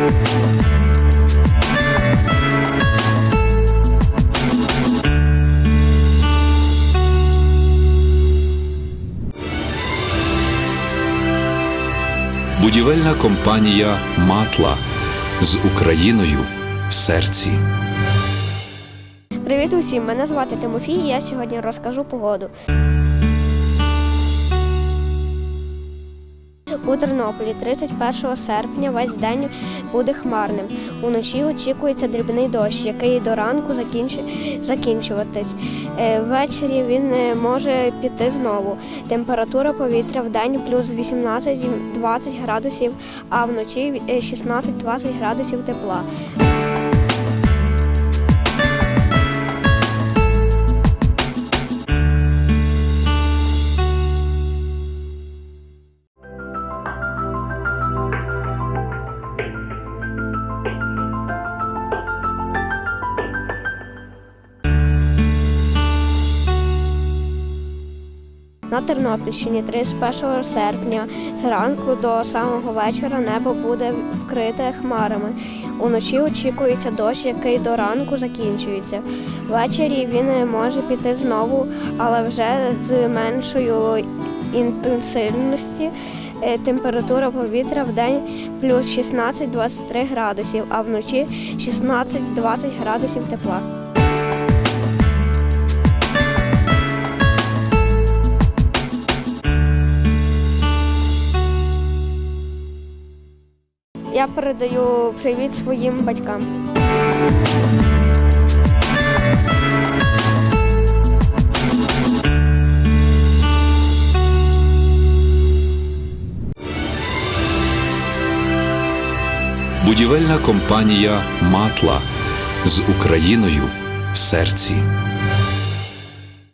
Будівельна компанія Матла з Україною в серці. Привіт усім! Мене звати Тимофій. Я сьогодні розкажу погоду. У Тернополі 31 серпня весь день буде хмарним. Уночі очікується дрібний дощ, який до ранку закінчу- закінчуватись. Е, Ввечері він е, може піти знову. Температура повітря в день плюс 18-20 градусів, а вночі е, 16-20 градусів тепла. На Тернопільщині 31 серпня зранку до самого вечора небо буде вкрите хмарами. Уночі очікується дощ, який до ранку закінчується. Ввечері він може піти знову, але вже з меншою інтенсивності. Е, Температура повітря в день плюс 16-23 градусів, а вночі 16-20 градусів тепла. Я передаю привіт своїм батькам. Будівельна компанія Матла з Україною в серці.